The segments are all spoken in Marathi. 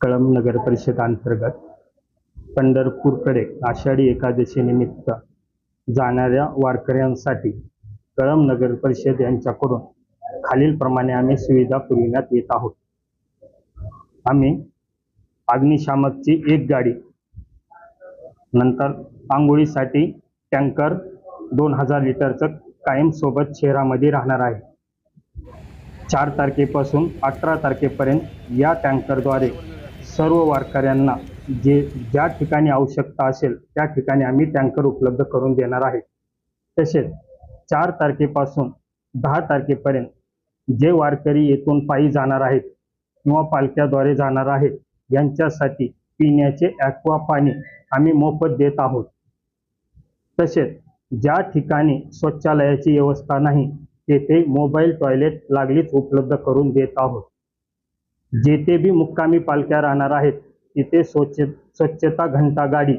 कळंब नगर परिषद अंतर्गत पंढरपूरकडे आषाढी एकादशी निमित्त जाणाऱ्या वारकऱ्यांसाठी कळंब नगर परिषद यांच्याकडून खालीलप्रमाणे आम्ही सुविधा पुरविण्यात येत आहोत. आम्ही अग्निशामकची एक गाडी नंतर आंघोळीसाठी टँकर दोन हजार लिटरचं कायम सोबत शहरामध्ये राहणार आहे. चार तारखेपासून अठरा तारखेपर्यंत या टँकरद्वारे सर्व वारकऱ्यांना जे ज्या ठिकाणी आवश्यकता असेल त्या ठिकाणी आम्ही टँकर उपलब्ध करून देणार आहे. तसेच चार तारखेपासून दहा तारखेपर्यंत जे वारकरी येथून पायी जाणार आहेत किंवा पालख्याद्वारे जाणार आहेत यांच्यासाठी पिण्याचे ॲक्वा पाणी आम्ही मोफत देत आहोत. तसेच ज्या ठिकाणी शौचालयाची व्यवस्था नाही तेथे मोबाईल टॉयलेट लागलीच उपलब्ध करून देत आहोत. जेथे बी मुक्कामी पालख्या राहणार आहेत तिथे स्वच्छ स्वच्छता घंटा गाडी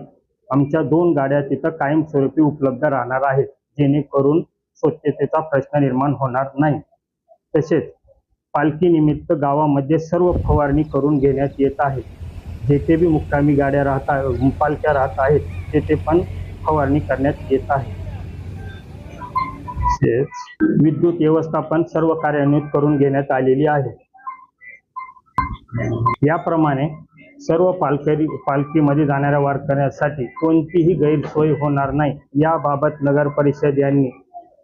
आमच्या दोन गाड्या तिथं कायमस्वरूपी उपलब्ध राहणार आहेत जेणेकरून स्वच्छतेचा प्रश्न निर्माण होणार नाही. तसेच पालखीनिमित्त गावामध्ये सर्व फवारणी करून घेण्यात येत आहे. जेथे बी मुक्कामी गाड्या राहत आहे पालख्या राहत आहेत तेथे पण फवारणी करण्यात येत आहे. तसेच विद्युत व्यवस्थापन सर्व कार्यान्वित करून घेण्यात आलेली आहे. याप्रमाणे सर्व पालकरी पालखीमध्ये जाणाऱ्या वारकऱ्यांसाठी कोणतीही गैरसोय होणार नाही. याबाबत नगर परिषद यांनी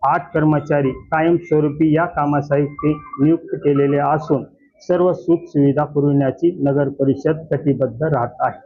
आठ कर्मचारी कायमस्वरूपी या कामासाठी नियुक्त केलेले असून सर्व सुख सुविधा पुरविण्याची नगर परिषद कटिबद्ध राहत आहे.